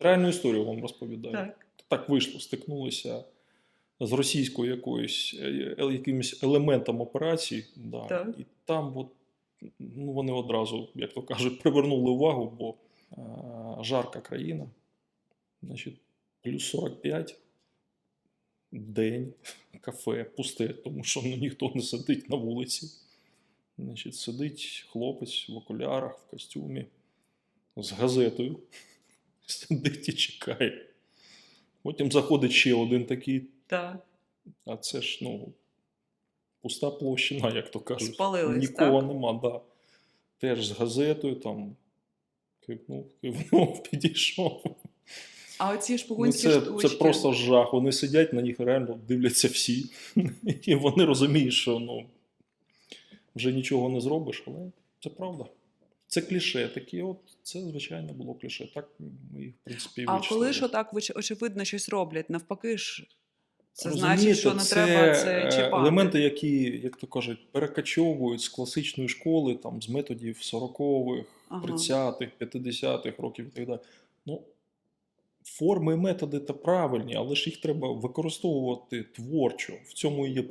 Реальну історію вам розповідаю. Так. так вийшло, стикнулися з російською якоюсь е, е, якимось елементом операції, да, Так. і там от, ну, вони одразу, як то кажуть, привернули увагу, бо е, жарка країна, значить, плюс 45 день, кафе пусте, тому що ну, ніхто не сидить на вулиці. Значить, сидить хлопець в окулярах, в костюмі, з газетою, сидить і чекає. Потім заходить ще один такий, Так. а це ж ну, пуста площина, як то кажуть. Спалились, Нікого так? нема, да. Теж з газетою там кивнув, кивнув, підійшов. А оці Ну, шпигунські це, штучки. це просто жах. Вони сидять, на них реально дивляться всі. І вони розуміють, що ну, вже нічого не зробиш, але це правда. Це кліше такі, от це, звичайно, було кліше. Так ми їх, в принципі, і А вичислили. коли що так очевидно щось роблять, навпаки ж це Розумієте, значить, що не це, треба це е, чіпати. Елементи, які, як то кажуть, перекачовують з класичної школи, там, з методів 40-х, Ага. 30-х, 50-х років і так далі. Ну, форми і методи та правильні, але ж їх треба використовувати творчо. В цьому і є